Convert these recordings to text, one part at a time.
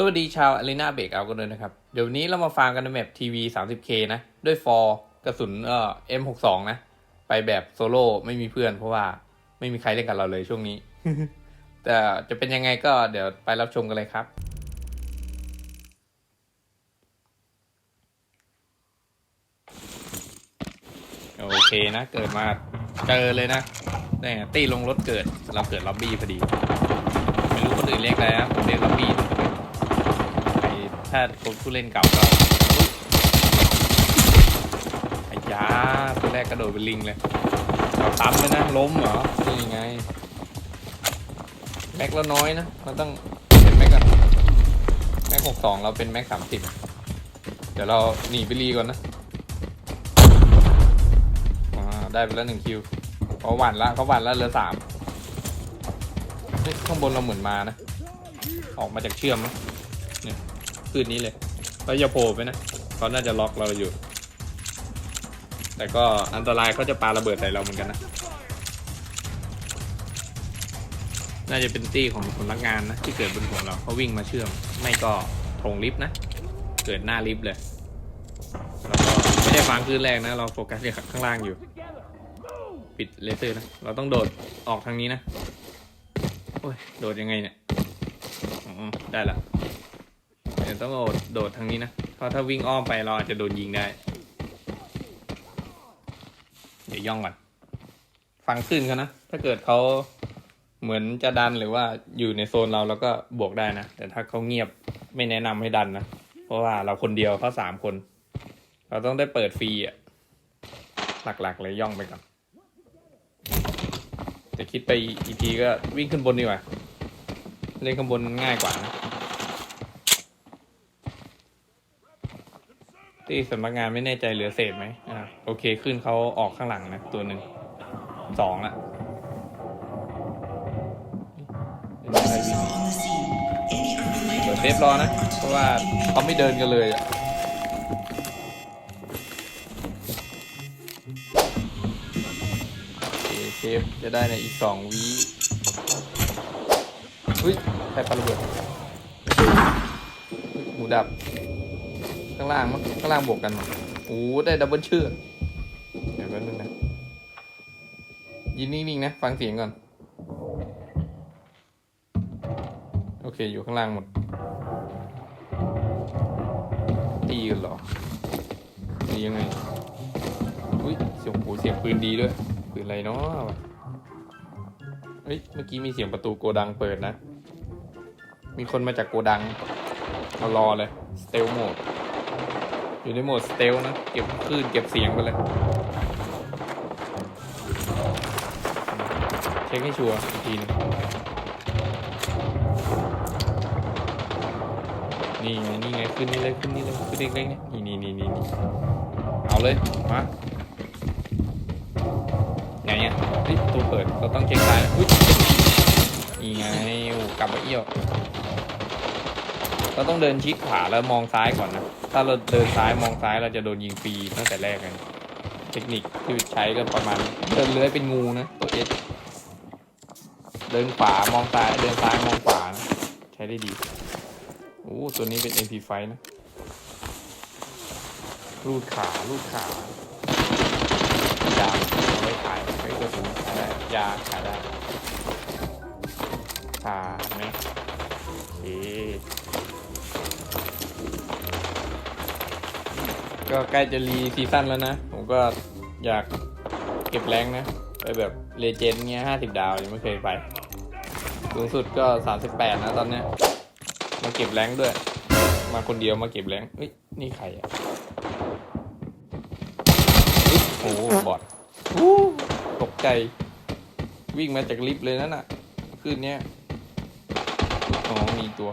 สวัสดีชาวอารีนาเบรกเอากันด้วยนะครับ เดี๋ยววันนี้เรามาฟาร์มกันในแมปทีวี 30K นะ ด้วยฟอร์กระสุนเอ่อ M62 นะ ไปแบบโซโล่ไม่มีเพื่อนเพราะว่าไม่มีใครเล่นกับเราเลยช่วงนี้ แต่จะเป็นยังไงก็เดี๋ยวไปรับชมกันเลยครับ โอเคนะ เกิดมาเจอเลยนะนี่ตีลงรถเกิด เราเกิดล็อบบี้พอดี ไม่รู้คนอื่นเรียกอะไรนะผมเรียกล็อบบี้ไอ้ ถ้าคนผู้เล่นเก่าก็ไอ้ยาตัวแรกกระโดดเป็นลิงเลยเอาตั้มเลยนะล้มเหรอ นี่ไง แม็กเราน้อยนะ เราต้องเป็นแม็กกันแม็กหกสองเราเป็นแม็กสามสิบเดี๋ยวเราหนีไปรีก่อนนะได้ไปแล้วหนึ่งคิวเขาหวันละเขาหวันละเหลือสามข้างบนเราเหมือนมานะ ออกมาจากเชื่อมนะเนี่ย คืนนี้เลยเราอย่าโผล่ไปนะเขาน่าจะล็อกเราอยู่ แต่ก็อันตรายเขาจะปาระเบิดใส่เราเหมือนกันนะ น่าจะเป็นตี้ของคนรักงานนะที่เกิดบนหัวเราเขาวิ่งมาเชื่อม ไม่ก็โถงลิฟต์นะ เกิดหน้าลิฟต์เลยแล้วก็ไม่ได้ฟังคืนแรกนะ เราโฟกัสที่ข้างล่างอยู่ ปิดเลเซอร์นะ เราต้องโดดออกทางนี้นะ โอ้ย โดดยังไงเนี่ยได้ละ ดี๋ยวต้องโดดโดดทางนี้นะ เพราะถ้าวิ่งอ้อมไปเราอาจจะโดนยิงได้ เดี๋ยวย่องก่อน ฟังขึ้นเขานะ ถ้าเกิดเขาเหมือนจะดันหรือว่าอยู่ในโซนเราแล้วก็บวกได้นะ แต่ถ้าเขาเงียบไม่แนะนำให้ดันนะ เพราะว่าเราคนเดียวเขาสามคน เราต้องได้เปิดฟรีอะ หลักๆเลยย่องไปก่อนแต่คิดไปอีกทีก็วิ่งขึ้นบนดีกว่า เล่นข้างบนง่ายกว่านะ ที่สำนักงานไม่แน่ใจเหลือเศษไหมอ่าโอเคขึ้นเขาออกข้างหลังนะ ตัวหนึ่งสองละเป็นอะไรวิ่งเซฟรอนะ เพราะว่าเขาไม่เดินกันเลยอะเซฟจะได้ในอีกสองวิอุ้ยใครปาระเบิดหมูดับางล่างมั้งข้างล่างบวกกันมั้งโอ้ได้ดับเบิลเชื่อเดี๋ยวแป๊บนึงนะยินนิ่งๆนะฟังเสียงก่อน โอเคอยู่ข้างล่างหมด ตีกันหรอตียังไงอุ้ยเสียงโหเสียงปืนดีด้วยปืนอะไรเนาะเฮ้ยเมื่อกี้มีเสียงประตูโกดังเปิดนะ มีคนมาจากโกดังเอารอเลยสเตลโหมด อยู่ในโหมดสเตลนะ เก็บคลื่นเก็บเสียงไปเลย เช็คให้ชัวร์อีกทีหนึงนี่ไงนี่ไงขึ้นนี่เลยขึ้นนี่เลยขึ้นเล็กๆนี่นี่นี่นี่นี่เอาเลยมาไงอะเฮ้ยประตูเปิดเราต้องเช็คซ้ายนะอุ้ยนี่ไงกลับมาเอี้ยว เราต้องเดินชิดขวาแล้วมองซ้ายก่อนนะ ถ้าเราเดินซ้ายมองซ้ายเราจะโดนยิงฟรีตั้งแต่แรกเลยเทคนิคที่ใช้ก็ประมาณเดินเลื้อยเป็นงูนะตัวเอสเดินขวามองซ้ายเดินซ้ายมองขวานะใช้ได้ดีโอ้ตัวนี้เป็น MP5 นะรูดขารูดขายาเอาไว้ขายไว้กระสุนขายได้ยาขายได้ขาไหมโอเค ก็ใกล้จะรีซีซั่นแล้วนะ ผมก็อยากเก็บแรงนะ ไปแบบเลเจนด์เงี้ยห้าสิบดาวยังไม่เคยไป สูงสุดก็สามสิบแปดนะตอนเนี้ยมาเก็บแรงด้วย มาคนเดียวมาเก็บแรงเฮ้ย นี่ใครอะโอ้โหบอดหูตกใจ วิ่งมาจากลิฟต์เลยนั่นน่ะคืนเนี้ยอ๋อมีตัว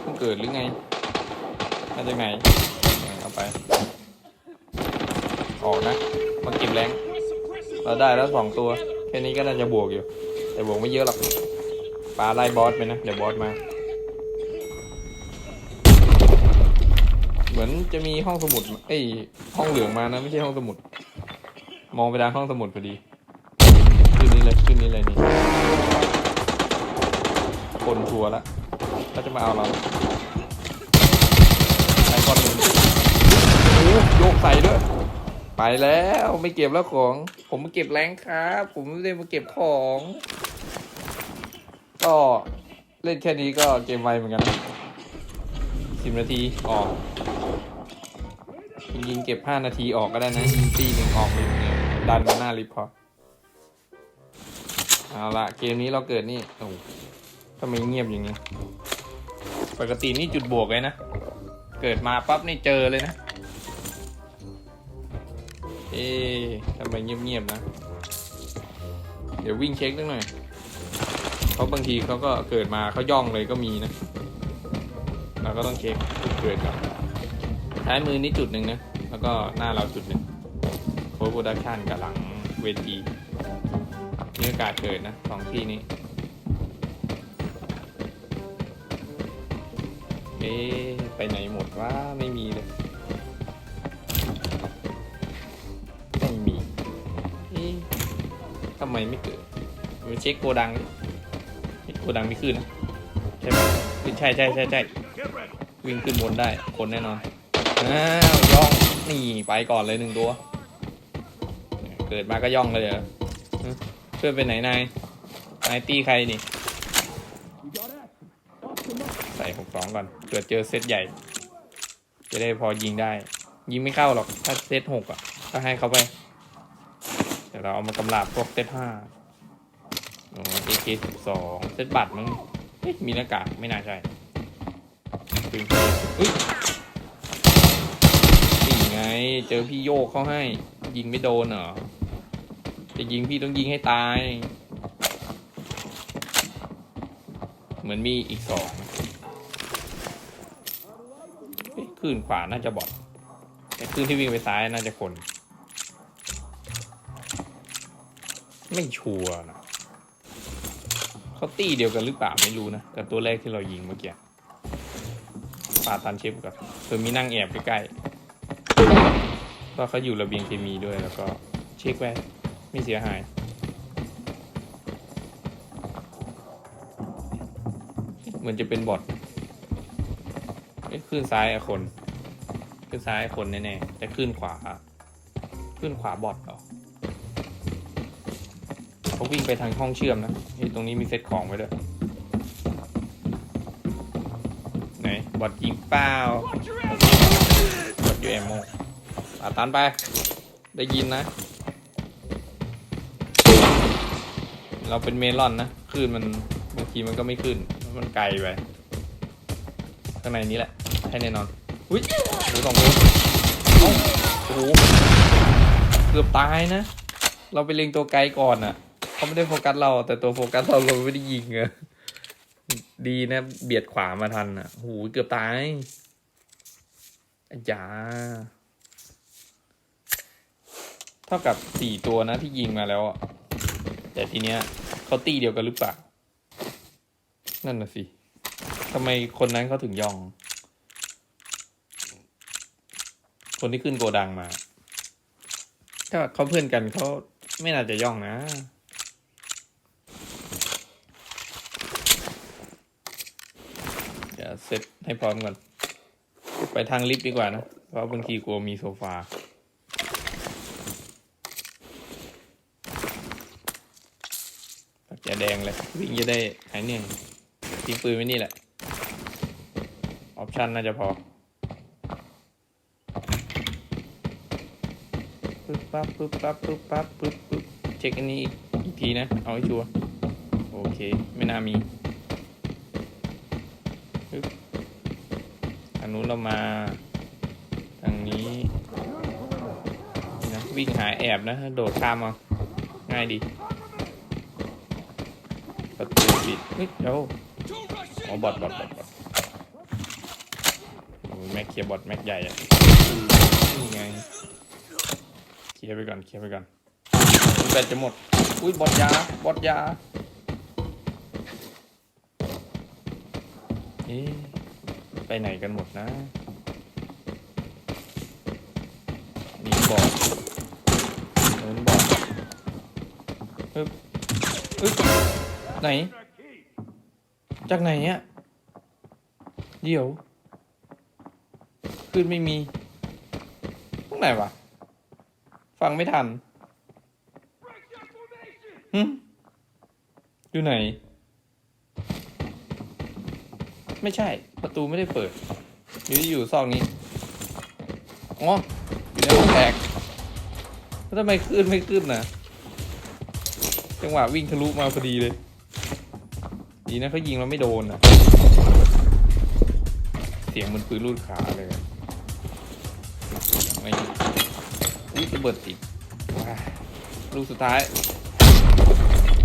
เพิ่งเกิดหรือไงมาจากไหน ไป ออกนะ มาเก็บแรง เราได้แล้วสองตัว แค่นี้ก็น่าจะบวกอยู่ แต่บวกไม่เยอะหรอกปลาไล่บอสไปนะ เดี๋ยวบอสมา เหมือนจะมีห้องสมุด เอ้ย ห้องเหลืองมานะ ไม่ใช่ห้องสมุด มองไปทางห้องสมุดพอดีขึ้นนี้เลยขึ้นนี้เลยนี่คนทัวร์ละเขาจะมาเอาเรา โยกใส่ด้วย ไปแล้วไม่เก็บแล้วของ ผมมาเก็บแรงครับ ผมไม่ได้มาเก็บของ ก็เล่นแค่นี้ก็เกมไวเหมือนกันสิบนาทีออกยิงๆเก็บห้านาทีออกก็ได้นะยิงตีหนึ่งออกหนึ่งเนี่ยดันมาหน้าลิฟต์พอเอาละเกมนี้เราเกิดนี่โอ้ทำไมเงียบอย่างนี้ ปกตินี่จุดบวกเลยนะ เกิดมาปั๊บนี่เจอเลยนะ เอ๊ทำไมเงียบๆนะ เดี๋ยววิ่งเช็คนิดหน่อย เพราะบางทีเขาก็เกิดมาเขาย่องเลยก็มีนะ เราก็ต้องเช็คจุดเกิดก่อนท้ายมือนี่จุดหนึ่งนะ แล้วก็หน้าเราจุดหนึ่งโค้ดโปรดักชันกับหลังเวทีมีโอกาสเกิดนะสองที่นี้ เอ๊ไปไหนหมดว่าไม่มีเลย ไมไม่เกิดไปเช็คโกดังโกดังไม่ขึ้นนะใช่ไหมใช่ใช่ใช่ใช่วิ่งขึ้นบนได้คนแน่นอนอ้าวย่องนี่ไปก่อนเลยหนึ่งตัว เกิดมาก็ย่องเลยเหรอฮะเพื่อนไปไหนนายนายตีใครนี่ ใส่หกสองก่อนเกิดเจอเซตใหญ่ จะได้พอยิงได้ ยิงไม่เข้าหรอกถ้าเซตหกอะก็ให้เขาไป เราเอามากำลาบพวกเซตห้าโอ้เอเคสิบสองเซตบัตรมั้งเอ๊ะมีหน้ากากไม่น่าใช่ปืนอุ้ยนี่ไง เจอพี่โยกเขาให้ ยิงไม่โดนเหรอ จะยิงพี่ต้องยิงให้ตาย เหมือนมีอีกสองนะเฮ้ยคลื่นขวาน่าจะบอดแต่คลื่นที่วิ่งไปซ้ายน่าจะคน ไม่ชัวร์นะเขาตีเดียวกันหรือเปล่าไม่รู้นะกับตัวแรกที่เรายิงเมื่อกี้ปาตันเชฟก่อนเผื่อมีนั่งแอบใกล้ๆว่าเขาอยู่ระเบียงเคมีด้วยแล้วก็เช็คไว้ไม่เสียหายเหมือนจะเป็นบอทขึ้นซ้ายอะคน ขึ้นซ้ายคนแน่ๆแต่ขึ้นขวาขึ้นขวาบอทเหรอ เขาวิ่งไปทางห้องเชื่อมนะเฮ้ยตรงนี้มีเซตของไว้ด้วยไหนบอทยิงเป้าบอทยูเอมโมอาตันไป ได้ยินนะ เราเป็นเมลอนนะคลื่นมันบางทีมันก็ไม่ขึ้น มันไกลไป ข้างในนี้แหละ ให้แน่นอน อุ้ยโอ้โหสองตัวเอ้าโอ้โห เกือบตายนะ เราไปเล็งตัวไกลก่อนอะ่ะ เขาไม่ได้โฟกัสเรา แต่ตัวโฟกัสเราเราไม่ได้ยิงอะดีนะ เบียดขวามาทันอะ่ะโอ้โหเกือบตายอาจาเท่ากับสี่ตัวนะที่ยิงมาแล้วอะแต่ทีเนี้ยเขาตีเดียวกันหรือเปล่า นั่นน่ะสิทำไมคนนั้นเขาถึงย่อง คนที่ขึ้นโกดังมา ถ้าเขาเพื่อนกันเขาไม่น่าจะย่องนะ เซตให้พร้อมก่อน ไปทางลิฟต์ดีกว่านะ เพราะบางทีกลัวมีโซฟาปักแจแดงเลย วิ่งจะได้หายเหนื่อยทิ้งปืนไว้นี่แหละ ออปชันน่าจะพอปึ๊บปั๊บปึ๊บปั๊บปึ๊บปั๊บปึ๊บปึ๊บเช็คอันนี้อีกอีกทีนะ เอาให้ชัวร์โอเค ไม่น่ามี อันนู้นเรามาทางนี้นะวิ่งหาแอบนะ โดดข้ามเอาง่ายดี ประตูปิดเฮ้ยเดี๋ยวอ๋อบอทบอทบอทบอทโอ้ยแม็กเคลียบอทแม็กใหญ่อะนี่ไงเคลียไปก่อนเคลียไปก่อนแบตจะหมด อุ้ยบอทยาบอทยา เอ๊ะไปไหนกันหมดนะนี่บอทโน้นบอทปึ๊บปึ๊บไหน จากไหนเนี่ยเดี๋ยว ขึ้นไม่มีตรงไหนวะ ฟังไม่ทันหึอยู่ไหน ไม่ใช่ ประตูไม่ได้เปิด อยู่อยู่ซอกนี้อ๋ออยู่ในห้องแตกแล้วทำไมขึ้นไม่ขึ้นนะจังหวะวิ่งทะลุมาพอดีเลย ดีนะเขายิงเราไม่โดนนะเสียงเหมันปืนลูดขาเลยอะไม่อุ้ยระเบิดติดลูกสุดท้าย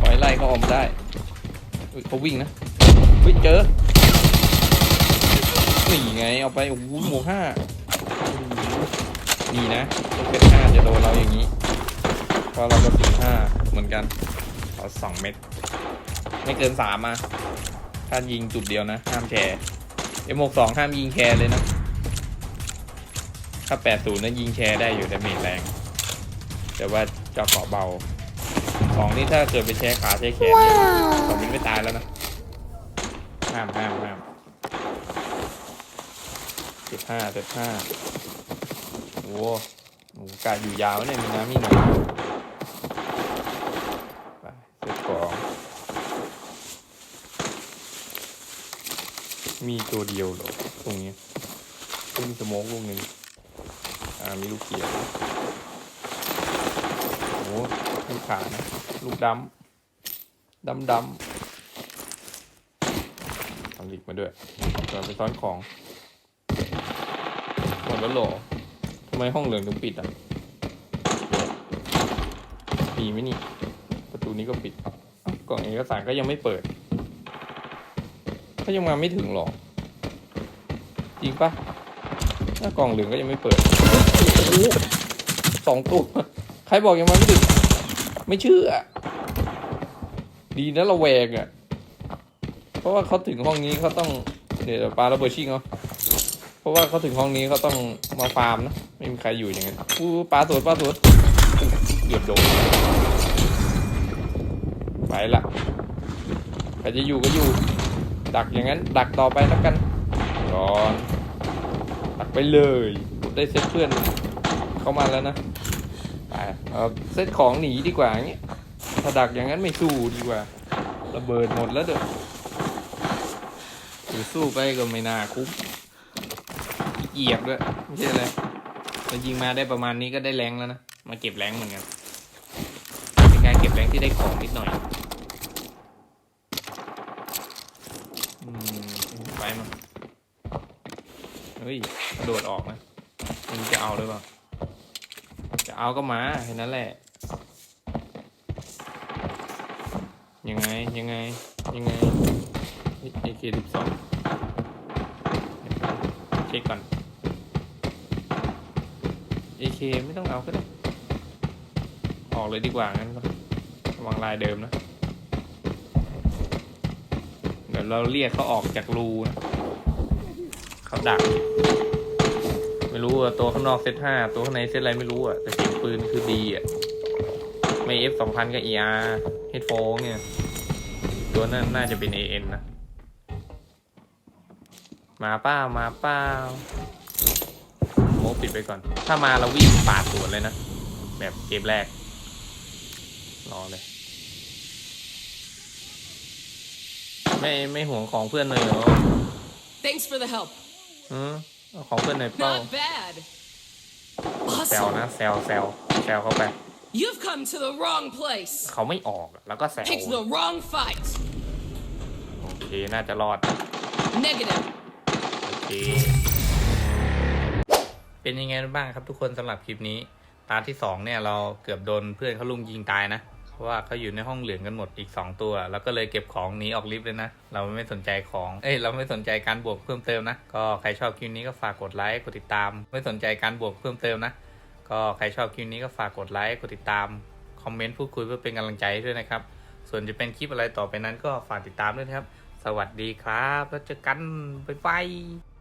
ปล่อยไล่เขาออกมาได้เขาวิ่งนะเฮ้ยเจอ นี่ไงเอาไปโอ้โหหมวกห้านี่นะเป็ดห้าจะโดนเราอย่างนี้เพราะเราก็ถึงห้าเหมือนกันเอาสองเม็ดไม่เกินสามอะถ้ายิงจุดเดียวนะห้ามแชร์เอ็มหกสองห้ามยิงแชร์เลยนะ ถ้าแปดศูนย์นะยิงแชร์ได้อยู่แต่เมจแรง แต่ว่าจะเกาะเบาสองนี่ถ้าเกิดไปแชร์ขาแชร์แขนเนี่ยสองมันไม่ตายแล้วนะห้ามห้ามห้าม เจ็ดห้าเจ็ดห้าโอ้โหกาอยู่ยาวเนี่ยมีน้ำมีหน่อยไปเสร็จของมีตัวเดียวเหรอตรงนี้ก็มีสโมองลูกหนึ่งอ่ามีลูกเกียร์โอ้โหลูกขานะลูกดำดำดำทำหลิกมาด้วยก่อนไปซ้อนของ หมดแล้วเหรอทำไมห้องเหลืองถึงปิดอะ มีไหมนี่ ประตูนี้ก็ปิดอ้าวกล่องเอกสารก็ยังไม่เปิดเขายังมาไม่ถึงหรอ จริงปะหน้ากล่องเหลืองก็ยังไม่เปิดโอ้โหสองตัว ใครบอกยังมาไม่ถึง ไม่เชื่อ ดีนะเราแวงอะ เพราะว่าเขาถึงห้องนี้เขาต้อง เดี๋ยวปาระเบิดชิงเขาเพราะ ว่าเขาถึงห้องนี้เขาต้องมาฟาร์มนะ ไม่มีใครอยู่อย่างนั้นอู้ปลาสวนปลาสวนเหยียบโดนไปละใครจะอยู่ก็อยู่ ดักอย่างนั้น ดักต่อไปแล้วกันก่อนดักไปเลยได้เซตเพื่อนเข้ามาแล้วนะไปเซตของหนีดีกว่าอย่างเงี้ยถ้าดักอย่างนั้นไม่สู้ดีกว่า ระเบิดหมดแล้วเด้อสู้ไปก็ไม่น่าคุ้ม เหยียบด้วยไม่ใช่อะไรแต่ยิงมาได้ประมาณนี้ก็ได้แรงแล้วนะ มาเก็บแรงเหมือนกันเป็นการเก็บแรงที่ได้ของนิดหน่อยอืมไปมาเฮ้ยกระโดดออกนะมึงจะเอาหรือเปล่าจะเอาก็มาแค่นั้นแหละ ยังไงยังไงยังไงเอเคสิสองเช็คก่อน AK ไม่ต้องเอาก็ได้ ออกเลยดีกว่างั้นระวังลายเดิมนะ เดี๋ยวเราเรียกเขาออกจากรูนะเขาดัก ไม่รู้อะตัวข้างนอกเซตห้าตัวข้างในเซตอะไรไม่รู้อะแต่เสียงปืนคือดีอะไม่ F สองพันกับ ER H4 เนี่ย ตัวนั้นน่าจะเป็น AN นะ มาเป้ามาเป้า โมปิดไปก่อน ถ้ามาเราวิ่งปาดสวนเลยนะ แบบเกมแรก รอเลย ไม่ไม่ห่วงของเพื่อนเลยเหรอ Thanks for the help. อืมเอาของเพื่อนในอยเป้า Not bad. แซว Awesome. นะแซวแซวแซวเข้าไป You've come to the wrong place. เขาไม่ออกแล้วก็แซว Picked the wrong fight. โอเค น่าจะรอด Negative. โอเค เป็นยังไงบ้างครับทุกคนสำหรับคลิปนี้ ตาที่สองเนี่ยเราเกือบโดนเพื่อนเขาลุงยิงตายนะ เพราะว่าเขาอยู่ในห้องเหลืองกันหมดอีกสองตัว แล้วก็เลยเก็บของหนีออกลิฟต์เลยนะ เราไม่สนใจของ เอ้ยเราไม่สนใจการบวกเพิ่มเติมนะ ก็ใครชอบคลิปนี้ก็ฝากกดไลค์กดติดตาม ไม่สนใจการบวกเพิ่มเติมนะ ก็ใครชอบคลิปนี้ก็ฝากกดไลค์กดติดตาม คอมเมนต์พูดคุยเพื่อเป็นกำลังใจด้วยนะครับ ส่วนจะเป็นคลิปอะไรต่อไปนั้นก็ฝากติดตามด้วยนะครับ สวัสดีครับ แล้วเจอกันบ๊ายบาย